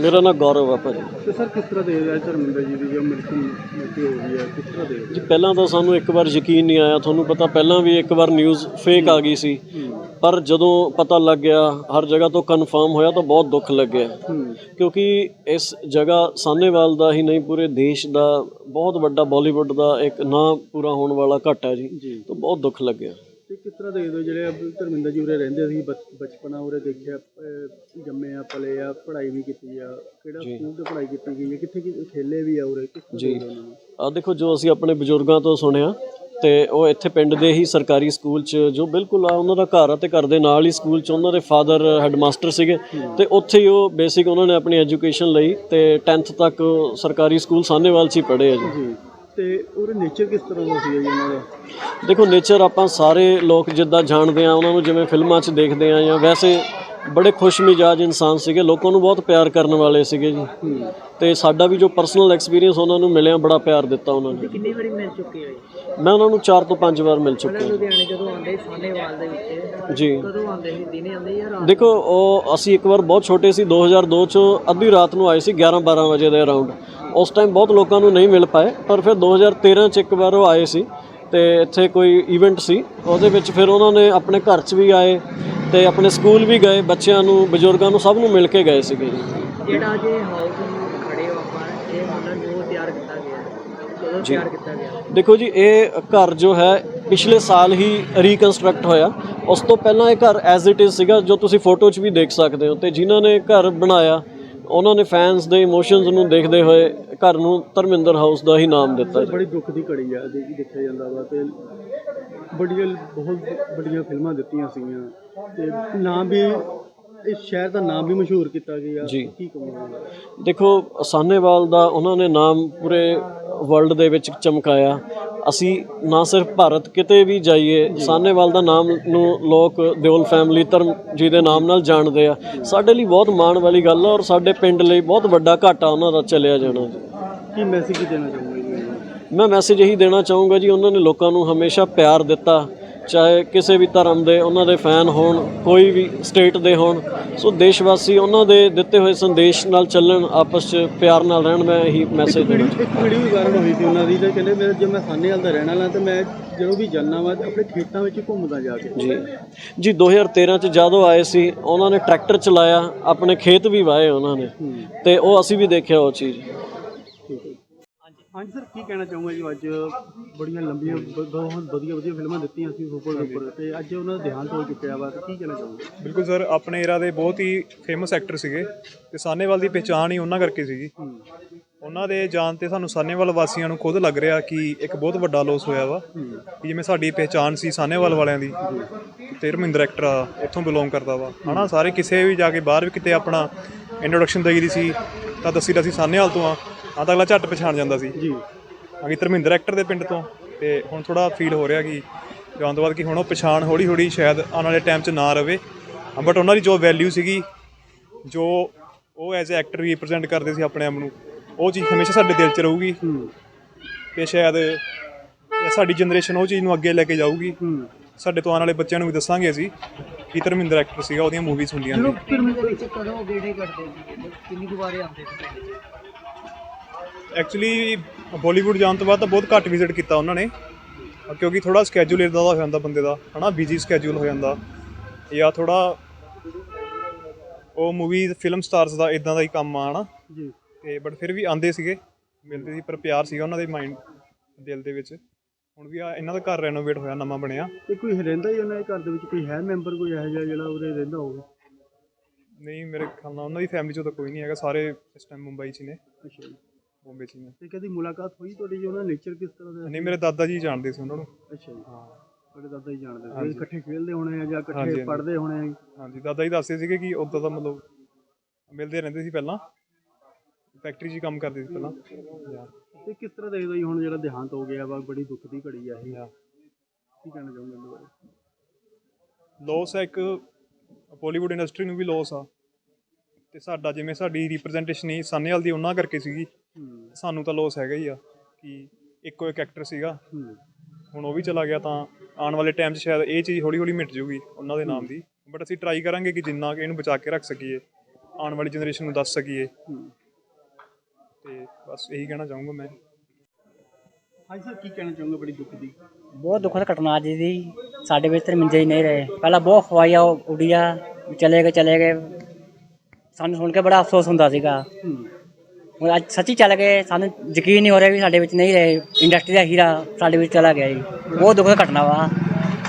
ਮੇਰਾ ਨਾਮ ਗੌਰਵ ਆ ਭਾਜੀ। ਤੇ ਸਰ ਕਿਸ ਤਰ੍ਹਾਂ ਦੇ ਰਿਹਾ ਧਰਮਿੰਦਰ ਜੀ ਦੀ ਜੋ ਮ੍ਰਿਤੂ ਮ੍ਰਿਤੂ ਹੋ ਗਈ ਹੈ ਕਿਸ ਤਰ੍ਹਾਂ ਦੇ ਜੀ ਪਹਿਲਾਂ ਤਾਂ ਸਾਨੂੰ ਇੱਕ ਵਾਰ ਯਕੀਨ ਨਹੀਂ ਆਇਆ। ਤੁਹਾਨੂੰ ਪਤਾ ਪਹਿਲਾਂ ਵੀ ਇੱਕ ਵਾਰ ਨਿਊਜ਼ ਫੇਕ ਆ ਗਈ ਸੀ। ਪਰ ਜਦੋਂ ਪਤਾ ਲੱਗ ਗਿਆ ਹਰ ਜਗ੍ਹਾ ਤੋਂ ਕਨਫਰਮ ਹੋਇਆ ਤਾਂ ਬਹੁਤ ਦੁੱਖ ਲੱਗਿਆ। ਕਿਉਂਕਿ ਇਸ ਜਗ੍ਹਾ ਸਾਨੇਵਾਲ ਦਾ ਹੀ ਨਹੀਂ ਪੂਰੇ ਦੇਸ਼ ਦਾ ਬਹੁਤ ਵੱਡਾ ਬਾਲੀਵੁੱਡ ਦਾ ਇੱਕ ਨਾਂ ਪੂਰਾ ਹੋਣ ਵਾਲਾ ਘਟ ਹੈ ਜੀ। ਤਾਂ ਬਹੁਤ ਦੁੱਖ ਲੱਗਿਆ। ਕਿਸ ਤਰ੍ਹਾਂ ਦੇ ਦੋ ਜਿਹੜੇ ਅਬ ਧਰਮਿੰਦਰ ਜੀ ਉਰੇ ਰਹਿੰਦੇ ਸੀ ਬਚ- ਬਚਪਨਾ ਉਰੇ ਦੇਖਿਆ ਅਹ, ਜੰਮੇ ਆ ਪਲੇ ਆ ਪੜ੍ਹਾਈ ਵੀ ਕੀਤੀ ਆ ਕਿਹੜਾ ਸਕੂਲ ਤੇ ਪੜ੍ਹਾਈ ਕੀਤੀ ਗਈ ਹੈ ਕਿੱਥੇ ਕਿ ਖੇਲੇ ਵੀ ਆ ਉਰੇ ਕਿਸ ਤਰ੍ਹਾਂ ਜੀ। ਦੇ ਉਹਨਾਂ ਨੂੰ? ਆ ਦੇਖੋ ਜੋ ਅਸੀਂ ਆਪਣੇ ਬਜ਼ੁਰਗਾਂ ਤੋਂ ਸੁਣਿਆ ਤੇ ਉਹ ਇੱਥੇ ਪਿੰਡ ਦੇ ਹੀ ਸਰਕਾਰੀ ਸਕੂਲ 'ਚ ਜੋ ਬਿਲਕੁਲ ਆ ਉਹਨਾਂ ਦਾ ਘਰ ਆ ਤੇ ਘਰ ਦੇ ਨਾਲ ਹੀ ਸਕੂਲ 'ਚ ਉਹਨਾਂ ਦੇ ਫਾਦਰ ਹੈਡਮਾਸਟਰ ਸੀਗੇ ਤੇ ਉੱਥੇ ਹੀ ਉਹ ਬੇਸਿਕ ਉਹਨਾਂ ਨੇ ਆਪਣੀ ਐਜੂਕੇਸ਼ਨ ਲਈ ਤੇ 10th ਤੱਕ ਉਹ ਸਰਕਾਰੀ ਸਕੂਲ ਸਾਹਨੇਵਾਲ 'ਚ ਹੀ ਪੜ੍ਹੇ ਆ ਜੀ ਜੀ ਤੇ ਉਹਦੇ ਨੇਚਰ ਕਿਸ ਤਰ੍ਹਾਂ ਦਾ ਸੀ ਜੀ ਉਹਨਾਂ ਦਾ? ਦੇਖੋ ਨੇਚਰ ਆਪਾਂ ਸਾਰੇ ਲੋਕ ਜਿੱਦਾਂ ਜਾਣਦੇ ਆ, ਉਹਨਾਂ ਨੂੰ ਜਿਵੇਂ ਫਿਲਮਾਂ 'ਚ ਦੇਖਦੇ ਆ ਜਾਂ ਵੈਸੇ ਬੜੇ ਖੁਸ਼ ਮਿਜਾਜ ਇਨਸਾਨ ਸੀਗੇ ਲੋਕਾਂ ਨੂੰ ਬਹੁਤ ਪਿਆਰ ਕਰਨ ਵਾਲੇ ਸੀਗੇ ਜੀ। ਤੇ ਸਾਡਾ ਵੀ ਜੋ ਪਰਸਨਲ ਐਕਸਪੀਰੀਅੰਸ ਉਹਨਾਂ ਨੂੰ ਮਿਲਿਆ ਬੜਾ ਪਿਆਰ ਦਿੱਤਾ ਉਹਨਾਂ ਨੇ। ਕਿੰਨੀ ਵਾਰੀ ਮਿਲ ਚੁੱਕੇ ਹੋ ਮੈਂ ਉਹਨਾਂ ਨੂੰ 4 ਤੋਂ 5 ਵਾਰ ਮਿਲ ਚੁੱਕਿਆ ਲੁਧਿਆਣੇ ਜਦੋਂ ਆਉਂਦੇ ਸੀ ਸਾਹਨੇਵਾਲ ਦੇ ਵਿੱਚ ਜੀ। ਕਦੋਂ ਆਉਂਦੇ ਸੀ? ਦਿਨੇ ਆਉਂਦੇ ਜਾਂ ਰਾਤ? ਦੇਖੋ ਉਹ ਅਸੀਂ ਇੱਕ ਵਾਰ ਬਹੁਤ ਛੋਟੇ ਸੀ 2002 ਚ ਅੱਧੀ ਰਾਤ ਨੂੰ ਆਏ ਸੀ 11 12 ਵਜੇ ਦੇ ਅਰਾਊਂਡ ਉਸ ਟਾਈਮ ਬਹੁਤ ਲੋਕਾਂ ਨੂੰ ਨਹੀਂ ਮਿਲ ਪਾਏ ਪਰ ਫਿਰ 2013 ਚ ਇੱਕ ਵਾਰ ਉਹ ਆਏ ਸੀ। ਤੇ ਇੱਥੇ ਕੋਈ ਇਵੈਂਟ ਸੀ ਉਹਦੇ ਵਿੱਚ ਫਿਰ ਉਹਨਾਂ ਨੇ ਆਪਣੇ ਘਰ 'ਚ ਵੀ ਆਏ ਤੇ ਆਪਣੇ ਸਕੂਲ ਵੀ ਗਏ ਬੱਚਿਆਂ ਨੂੰ ਬਜ਼ੁਰਗਾਂ ਨੂੰ ਸਭ ਨੂੰ ਮਿਲ ਕੇ ਗਏ ਸੀਗੇ ਜਿਹੜਾ ਜੇ ਹਾਊਸ ਨੂੰ ਖੜੇ ਹੋ ਆਪਾਂ ਇਹ ਮਤਲਬ ਜੋ ਤਿਆਰ ਕੀਤਾ ਗਿਆ? ਕਦੋਂ ਤਿਆਰ ਕੀਤਾ ਗਿਆ? ਦੇਖੋ ਜੀ ਇਹ ਘਰ ਜੋ ਹੈ ਪਿਛਲੇ ਸਾਲ ਹੀ ਰੀਕਨਸਟਰਕਟ ਹੋਇਆ। ਉਸ ਤੋਂ ਪਹਿਲਾਂ ਇਹ ਘਰ ਐਜ਼ ਇਟ ਇਜ਼ ਸੀਗਾ ਜੋ ਤੁਸੀਂ ਫੋਟੋ 'ਚ ਵੀ ਦੇਖ ਸਕਦੇ ਹੋ ਤੇ ਜਿਨ੍ਹਾਂ ਨੇ ਘਰ ਬਣਾਇਆ ਉਹਨਾਂ ਨੇ ਫੈਨਸ ਦੇ ਇਮੋਸ਼ਨਸ ਨੂੰ ਦੇਖਦੇ ਹੋਏ ਘਰ ਨੂੰ ਧਰਮਿੰਦਰ ਹਾਊਸ ਦਾ ਹੀ ਨਾਮ ਦਿੱਤਾ ਜੀ। ਬੜੀ ਦੁੱਖ ਦੀ ਘੜੀ ਆ ਜੇ ਦੇਖਿਆ ਜਾਂਦਾ ਵਾ ਤੇ ਬੜੀਆਂ ਬਹੁਤ ਵੱਡੀਆਂ ਫਿਲਮਾਂ ਦਿੱਤੀਆਂ ਸੀਗੀਆਂ। ਤੇ ਨਾਮ ਵੀ ਇਸ ਸ਼ਹਿਰ ਦਾ ਨਾਮ ਵੀ ਮਸ਼ਹੂਰ ਕੀਤਾ ਗਿਆ। ਜੀ। ਕੀ ਕਮਾਂਗਾ ਦੇਖੋ ਸਾਹਨੇਵਾਲ ਦਾ ਉਹਨਾਂ ਨੇ ਨਾਮ ਪੂਰੇ ਵਰਲਡ ਦੇ ਵਿੱਚ ਚਮਕਾਇਆ। ਅਸੀਂ ਨਾ ਸਿਰਫ ਭਾਰਤ ਕਿਤੇ ਵੀ ਜਾਈਏ ਸਾਹਨੇਵਾਲ ਦਾ ਨਾਮ ਨੂੰ ਲੋਕ ਦਿਓਲ ਫੈਮਿਲੀ ਧਰਮ ਜੀ ਦੇ ਨਾਮ ਨਾਲ ਜਾਣਦੇ ਆ। ਸਾਡੇ ਲਈ ਬਹੁਤ ਮਾਣ ਵਾਲੀ ਗੱਲ ਆ ਔਰ ਸਾਡੇ ਪਿੰਡ ਲਈ ਬਹੁਤ ਵੱਡਾ ਘਾਟਾ ਉਹਨਾਂ ਦਾ ਚੱਲਿਆ ਜਾਣਾ ਜੀ। ਕੀ ਮੈਸੇਜ ਦੇਣਾ ਜੀ ਉਹਨਾਂ ਨੂੰ? ਮੈਂ ਮੈਸੇਜ ਇਹੀ ਦੇਣਾ ਚਾਹੂੰਗਾ ਜੀ ਉਹਨਾਂ ਨੇ ਲੋਕਾਂ ਨੂੰ ਹਮੇਸ਼ਾ ਪਿਆਰ ਦਿੱਤਾ। ਚਾਹੇ ਕਿਸੇ ਵੀ ਧਰਮ ਦੇ ਉਹਨਾਂ ਦੇ ਫੈਨ ਹੋਣ ਕੋਈ ਵੀ ਸਟੇਟ ਦੇ ਹੋਣ। ਸੋ ਦੇਸ਼ ਵਾਸੀ ਉਹਨਾਂ ਦੇ ਦਿੱਤੇ ਹੋਏ ਸੰਦੇਸ਼ ਨਾਲ ਚੱਲਣ ਆਪਸ 'ਚ ਪਿਆਰ ਨਾਲ ਰਹਿਣ ਮੈਂ ਇਹੀ ਮੈਸੇਜ ਦੇਣਾ। ਇੱਕ ਵੀਡੀਓ ਵੀ ਵਾਇਰਲ ਹੋਈ ਸੀ ਉਹਨਾਂ ਦੀ ਤੇ ਕਹਿੰਦੇ ਮੇਰੇ ਜੇ ਮੈਂ ਸਾਨੇਵਾਲ ਦਾ ਰਹਿਣ ਵਾਲਾ ਤੇ ਮੈਂ ਜਦੋਂ ਵੀ ਜਾਂਦਾ ਵਾ ਆਪਣੇ ਖੇਤਾਂ ਵਿੱਚ ਘੁੰਮਦਾ ਜਾ ਕੇ। ਜੀ। ਜੀ 2013 ਚ ਜਦੋਂ ਆਏ ਸੀ ਉਹਨਾਂ ਨੇ ਟਰੈਕਟਰ ਚਲਾਇਆ ਆਪਣੇ ਖੇਤ ਵੀ ਵਾਏ ਉਹਨਾਂ ਨੇ। ਤੇ ਉਹ ਅਸੀਂ ਵੀ ਦੇਖਿਆ ਉਹ ਚੀਜ਼। ਹਾਂਜੀ ਸਰ ਕੀ ਕਹਿਣਾ ਚਾਹੂੰਗਾ ਜੀ? ਅੱਜ ਬੜੀਆਂ ਲੰਬੀਆਂ ਬ- ਬਹੁਤ ਵਧੀਆ ਵਧੀਆ ਫਿਲਮਾਂ ਦਿੱਤੀਆਂ ਸੀ ਸੁਪਰ ਦੇ ਉੱਪਰ ਤੇ ਅੱਜ ਉਹਨਾਂ ਦਾ ਦੇਹਾਂਤ ਹੋ ਚੁੱਕਿਆ ਵਾ ਤੇ ਕੀ ਕਹਿਣਾ ਚਾਹੂੰਗਾ? ਬਿਲਕੁਲ ਸਰ ਆਪਣੇ ਏਰਾ ਦੇ ਬਹੁਤ ਹੀ ਫੇਮਸ ਐਕਟਰ ਸੀਗੇ ਤੇ ਸਾਨੇਵਾਲ ਦੀ ਪਛਾਣ ਹੀ ਉਹਨਾਂ ਕਰਕੇ ਸੀਗੀ। ਉਹਨਾਂ ਦੇ ਜਾਣ ਤੇ ਸਾਨੂੰ ਸਾਨੇਵਾਲ ਵਾਸੀਆਂ ਨੂੰ ਖੁਦ ਲੱਗ ਰਿਹਾ ਕਿ ਇੱਕ ਬਹੁਤ ਵੱਡਾ ਲੋਸ ਹੋਇਆ ਵਾ ਕਿ ਜਿਵੇਂ ਸਾਡੀ ਪਛਾਣ ਸੀ ਸਾਨੇਵਾਲ ਵਾਲਿਆਂ ਦੀ ਤੇ ਰਮਿੰਦਰ ਐਕਟਰ ਆ ਇੱਥੋਂ ਬਿਲੋਂਗ ਕਰਦਾ ਵਾ। ਹਨਾ ਸਾਰੇ ਕਿਸੇ ਵੀ ਜਾ ਕੇ ਬਾਹਰ ਵੀ ਕਿਤੇ ਆਪਣਾ ਇੰਟਰੋਡਕਸ਼ਨ ਦੇਈਦੀ ਸੀ ਤਾਂ ਦੱਸੀਦਾ ਸੀ ਸਾਨੇਵਾਲ ਤੋਂ ਆ। ਆ ਤਾਂ ਅਗਲਾ ਝੱਟ ਪਛਾਣ ਜਾਂਦਾ ਸੀ। ਜੀ। ਅਗੀ ਧਰਮਿੰਦਰ ਐਕਟਰ ਦੇ ਪਿੰਡ ਤੋਂ ਤੇ ਹੁਣ ਥੋੜਾ ਫੀਲ ਹੋ ਰਿਹਾ ਕਿ ਜਾਣ ਤੋਂ ਬਾਅਦ ਕਿ ਹੁਣ ਉਹ ਪਛਾਣ ਹੌਲੀ ਹੌਲੀ ਸ਼ਾਇਦ ਆਉਣ ਵਾਲੇ ਟਾਈਮ 'ਚ ਨਾ ਰਵੇ। ਬਟ ਉਹਨਾਂ ਦੀ ਜੋ ਵੈਲਿਊ ਸੀਗੀ ਜੋ ਉਹ ਐਜ਼ ਅ ਐਕਟਰ ਰਿਪਰੈਜ਼ੈਂਟ ਕਰਦੇ ਸੀ ਆਪਣੇ ਆਪ ਨੂੰ ਉਹ ਚੀਜ਼ ਹਮੇਸ਼ਾ ਸਾਡੇ ਦਿਲ 'ਚ ਰਹੂਗੀ। ਹੂੰ। ਤੇ ਸ਼ਾਇਦ ਸਾਡੀ ਜਨਰੇਸ਼ਨ ਉਹ ਚੀਜ਼ ਨੂੰ ਅੱਗੇ ਲੈ ਕੇ ਜਾਊਗੀ। ਹੂੰ। ਸਾਡੇ ਤੋਂ ਆਉਣ ਵਾਲੇ ਬੱਚਿਆਂ ਨੂੰ ਵੀ ਦੱਸਾਂਗੇ ਅਸੀਂ ਕਿ ਧਰਮਿੰਦਰ ਐਕਟਰ ਸੀਗਾ ਉਹਦੀਆਂ ਮੂਵੀਜ਼ ਹੁੰਦੀਆਂ ਨੇ। ਦੇ ਵਿੱਚ ਕਦੋਂ ਗੇੜੇ ਕਰਦੇ ਕਿੰਨੀ ਆਉਂਦੇ ਐਕਚੁਅਲੀ ਬਾਲੀਵੁੱਡ ਜਾਣ ਤੋਂ ਬਾਅਦ ਤਾਂ ਬਹੁਤ ਘੱਟ ਵਿਜ਼ਿਟ ਕੀਤਾ ਉਹਨਾਂ ਨੇ। ਕਿਉਂਕਿ ਥੋੜਾ ਸਕੇਜੂਲ ਇਦਾਂ ਦਾ ਹੋ ਜਾਂਦਾ ਬੰਦੇ ਦਾ ਹਨਾ ਬਿਜ਼ੀ ਸਕੇਜੂਲ ਹੋ ਜਾਂਦਾ। ਜਾਂ ਥੋੜਾ ਉਹ ਮੂਵੀ ਫਿਲਮ ਸਟਾਰਸ ਦਾ ਇਦਾਂ ਦਾ ਹੀ ਕੰਮ ਆ ਹਨਾ। ਜੀ। ਤੇ ਬਟ ਫਿਰ ਵੀ ਆਂਦੇ ਸੀਗੇ ਮਿਲਦੇ ਸੀ ਪਰ ਪਿਆਰ ਸੀਗਾ ਉਹਨਾਂ ਦੇ ਮਾਈਂਡ ਦਿਲ ਦੇ ਵਿੱਚ। ਹੁਣ ਵੀ ਆ ਇਹਨਾਂ ਦਾ ਘਰ ਰੈਨੋਵੇਟ ਹੋਇਆ ਨਵਾਂ ਬਣਿਆ। ਤੇ ਕੋਈ ਰਹਿੰਦਾ ਹੀ ਉਹਨਾਂ ਦੇ ਘਰ ਦੇ ਵਿੱਚ ਕੋਈ ਹੈ ਮੈਂਬਰ ਕੋਈ ਇਹੋ ਜਿਹਾ ਜਿਹੜਾ ਉਰੇ ਰਹਿੰਦਾ ਹੋਵੇ? ਨਹੀਂ ਮੇਰੇ ਖਿਆਲ ਨਾਲ ਉਹਨਾਂ ਦੀ ਫੈਮਿਲੀ ਚੋਂ ਤਾਂ ਕੋਈ ਨਹੀਂ ਹੈਗਾ ਸਾਰੇ ਇਸ ਟਾਈਮ ਮੁੰਬਈ 'ਚ ਨੇ। ਅੱਛਾ ਜੀ। ਬੰਬੇ 'ਚ ਹੀ ਨੇ ਤੇ ਕਦੀ ਮੁਲਾਕਾਤ ਹੋਈ ਤੁਹਾਡੀ ਜੀ ਉਹਨਾਂ ਦਾ ਨੇਚਰ ਕਿਸ ਤਰ੍ਹਾਂ ਦਾ? ਨਹੀਂ ਮੇਰੇ ਦਾਦਾ ਜੀ ਜਾਣਦੇ ਸੀ ਉਹਨਾਂ ਨੂੰ। ਅੱਛਾ ਜੀ। ਹਾਂ ਤੁਹਾਡੇ ਦਾਦਾ ਹੀ ਜਾਣਦੇ ਸੀ। ਇਕੱਠੇ ਖੇਡਦੇ ਹੋਣੇ ਆ ਜਾਂ ਹਾਂਜੀ, ਇਕੱਠੇ ਹਾਂਜੀ। ਪੜ੍ਹਦੇ ਹੋਣੇ ਆ ਹਾਂਜੀ ਦਾਦਾ ਜੀ ਦੱਸਦੇ ਸੀਗੇ ਕਿ ਉਦੋਂ ਤਾਂ ਮਤਲਬ ਮਿਲਦੇ ਰਹਿੰਦੇ ਸੀ ਪਹਿਲਾਂ। ਫੈਕਟਰੀ 'ਚ ਹੀ ਕੰਮ ਕਰਦੇ ਸੀ ਪਹਿਲਾਂ। ਜਾਂ ਤੇ ਕਿਸ ਤਰ੍ਹਾਂ ਦੇਖਦੇ ਹੋ ਜੀ ਹੁਣ ਜਿਹੜਾ ਦੇਹਾਂਤ ਹੋ ਗਿਆ ਵਾ ਬੜੀ ਦੁੱਖ ਦੀ ਘੜੀ ਆ ਇਹ? ਜਾਂ ਕੀ ਕਹਿਣਾ ਚਾਹੁੰਦੇ ਬਾਰੇ? ਲੋਸ ਹੈ ਇੱਕ ਬਾਲੀਵੁੱਡ ਇੰਡਸਟਰੀ ਨੂੰ ਵੀ ਲੋਸ ਆ। ਤੇ ਸਾਡਾ ਜਿਵੇਂ ਸਾਡੀ ਰਿਪਰੈਜ਼ੈਂਟੇਸ਼ਨ ਹੀ ਸਾਨੇਵਾਲ ਦੀ ਉਹਨਾਂ ਕਰਕੇ ਸੀਗੀ। ਸਾਨੂੰ ਤਾਂ ਲੋਸ ਹੈਗਾ ਹੀ ਆ ਕਿ ਇੱਕੋ ਇੱਕ ਐਕਟਰ ਸੀਗਾ। ਹੁਣ ਉਹ ਵੀ ਚਲਾ ਗਿਆ ਤਾਂ ਆਉਣ ਵਾਲੇ ਟਾਈਮ 'ਚ ਸ਼ਾਇਦ ਇਹ ਚੀਜ਼ ਹੌਲੀ ਹੌਲੀ ਮਿਟ ਜੂਗੀ ਉਹਨਾਂ ਦੇ ਨਾਮ ਦੀ। ਬਟ ਅਸੀਂ ਟਰਾਈ ਕਰਾਂਗੇ ਕਿ ਜਿੰਨਾ ਕਿ ਇਹਨੂੰ ਬਚਾ ਕੇ ਰੱਖ ਸਕੀਏ ਆਉਣ ਵਾਲੀ ਜਨਰੇਸ਼ਨ ਨੂੰ ਦੱਸ ਸਕੀਏ। ਤੇ ਬਸ ਇਹੀ ਕਹਿਣਾ ਚਾਹੂੰਗਾ ਮੈਂ। ਹਾਂਜੀ ਸਰ ਕੀ ਕਹਿਣਾ ਚਾਹੋਗੇ ਬੜੀ ਦੁੱਖ ਦੀ? ਬਹੁਤ ਦੁਖਦ ਘਟਨਾ ਅੱਜ ਦੀ। ਸਾਡੇ ਵਿੱਚ ਧਰਮਿੰਦੇ ਹੀ ਨਹੀਂ ਰਹੇ। ਪਹਿਲਾਂ ਬਹੁਤ ਖਵਾਈਆ ਉਡੀਆ ਚਲੇ ਗਏ ਚਲੇ ਗਏ। ਸਾਨੂੰ ਸੁਣ ਕੇ ਬੜਾ ਅਫਸੋਸ ਹੁੰਦਾ ਸੀਗਾ। ਹੁਣ ਅੱਜ ਸੱਚੀ ਚੱਲ ਗਏ ਸਾਨੂੰ ਯਕੀਨ ਨਹੀਂ ਹੋ ਰਿਹਾ ਵੀ ਸਾਡੇ ਵਿੱਚ ਨਹੀਂ ਰਹੇ। ਇੰਡਸਟਰੀ ਦਾ ਹੀਰਾ ਸਾਡੇ ਵਿੱਚ ਚਲਾ ਗਿਆ ਜੀ। ਬਹੁਤ ਦੁੱਖ ਦਾ ਘਟਨਾ ਵਾ।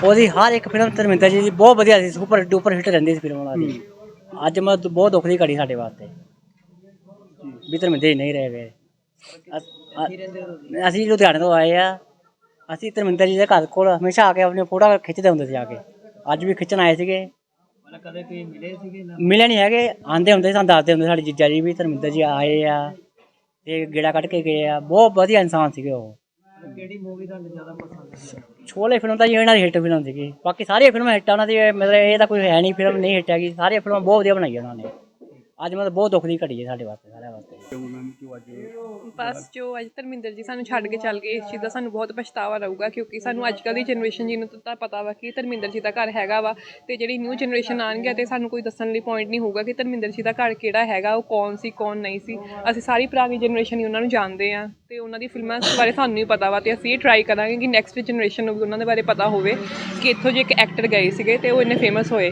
ਉਹਦੀ ਹਰ ਇੱਕ ਫਿਲਮ ਧਰਮਿੰਦਰ ਜੀ ਦੀ ਬਹੁਤ ਵਧੀਆ ਸੀ। ਸੁਪਰ ਡੂਪਰ ਹਿੱਟ ਰਹਿੰਦੀ ਸੀ ਫਿਲਮ ਉਹਨਾਂ ਦੀ। ਅੱਜ ਮੈਂ ਬਹੁਤ ਦੁੱਖ ਦੀ ਘੜੀ ਸਾਡੇ ਵਾਸਤੇ। ਵੀ ਧਰਮਿੰਦਰ ਜੀ ਨਹੀਂ ਰਹੇ ਵੇ ਅਸੀਂ ਲੁਧਿਆਣੇ ਤੋਂ ਆਏ ਆ। ਅਸੀਂ ਧਰਮਿੰਦਰ ਜੀ ਦੇ ਘਰ ਕੋਲ ਹਮੇਸ਼ਾ ਆ ਕੇ ਆਪਣੀ ਫੋਟੋ ਖਿੱਚਦੇ ਹੁੰਦੇ ਸੀ ਆ ਕੇ। ਅੱਜ ਵੀ ਖਿੱਚਣ ਆਏ ਸੀਗੇ। ਮਤਲਬ ਕਦੇ ਕੋਈ ਮਿਲੇ ਸੀਗੇ ਨਾ? ਮਿਲੇ ਨਹੀਂ ਹੈਗੇ ਆਂਦੇ ਹੁੰਦੇ ਸਾਨੂੰ ਦੱਸਦੇ ਹੁੰਦੇ ਸਾਡੇ ਜੀਜਾ ਜੀ ਵੀ ਧਰਮਿੰਦਰ ਜੀ ਆਏ ਆ ਤੇ ਗੇੜਾ ਕੱਢ ਕੇ ਗਏ ਆ। ਬਹੁਤ ਵਧੀਆ ਇਨਸਾਨ ਸੀਗੇ ਉਹ। ਕਿਹੜੀ ਮੂਵੀ ਤੁਹਾਨੂੰ ਜ਼ਿਆਦਾ ਪਸੰਦ ਹੈ ਛੋਲੇ ਫਿਲਮ ਤਾਂ ਜੀ ਇਹਨਾਂ ਦੀ ਹਿੱਟ ਫਿਲਮ ਸੀਗੀ। ਬਾਕੀ ਸਾਰੀਆਂ ਫਿਲਮਾਂ ਹਿੱਟ ਉਹਨਾਂ ਦੀ ਮਤਲਬ ਇਹ ਤਾਂ ਕੋਈ ਹੈ ਨਹੀਂ ਫਿਲਮ ਨਹੀਂ ਹਿੱਟ ਹੈਗੀ। ਸਾਰੀਆਂ ਫਿਲਮਾਂ ਬਹੁਤ ਵਧੀਆ ਬਣਾਈਆਂ ਉਹਨਾਂ ਨੇ। ਅੱਜ ਮਤਲਬ ਬਹੁਤ ਦੁੱਖ ਦੀ ਘੜੀ ਹੈ ਸਾਡੇ ਵਾਸਤੇ ਸਾਰਿਆਂ ਵਾਸਤੇ। ਬਸ ਜੋ ਅੱਜ ਧਰਮਿੰਦਰ ਜੀ ਸਾਨੂੰ ਛੱਡ ਕੇ ਚੱਲ ਗਏ ਇਸ ਚੀਜ਼ ਦਾ ਸਾਨੂੰ ਬਹੁਤ ਪਛਤਾਵਾ ਰਹੂਗਾ ਕਿਉਂਕਿ ਸਾਨੂੰ ਅੱਜ ਕੱਲ੍ਹ ਦੀ ਜਨਰੇਸ਼ਨ ਜੀ ਨੂੰ ਤਾਂ ਪਤਾ ਵਾ ਕਿ ਧਰਮਿੰਦਰ ਜੀ ਦਾ ਘਰ ਹੈਗਾ ਵਾ ਤੇ ਜਿਹੜੀ ਨਿਊ ਜਨਰੇਸ਼ਨ ਆਣਗੇ ਤੇ ਸਾਨੂੰ ਕੋਈ ਦੱਸਣ ਲਈ ਪੁਆਇੰਟ ਨਹੀਂ ਹੋਊਗਾ ਕਿ ਧਰਮਿੰਦਰ ਜੀ ਦਾ ਘਰ ਕਿਹੜਾ ਹੈਗਾ ਉਹ ਕੌਣ ਸੀ ਕੌਣ ਨਹੀਂ ਸੀ। ਅਸੀਂ ਸਾਰੀ ਪੁਰਾਣੀ ਜਨਰੇਸ਼ਨ ਹੀ ਉਹਨਾਂ ਨੂੰ ਜਾਣਦੇ ਆ ਤੇ ਉਹਨਾਂ ਦੀ ਫਿਲਮਾਂ ਬਾਰੇ ਸਾਨੂੰ ਹੀ ਪਤਾ ਵਾ ਤੇ ਅਸੀਂ ਇਹ ਟਰਾਈ ਕਰਾਂਗੇ ਕਿ ਨੈਕਸਟ ਜਨਰੇਸ਼ਨ ਨੂੰ ਵੀ ਉਹਨਾਂ ਦੇ ਬਾਰੇ ਪਤਾ ਹੋਵੇ ਕਿ ਇੱਥੋਂ ਜੇ ਇੱਕ ਐਕਟਰ ਗਏ ਸੀਗੇ ਤੇ ਉਹ ਇੰਨੇ ਫੇਮਸ ਹੋਏ।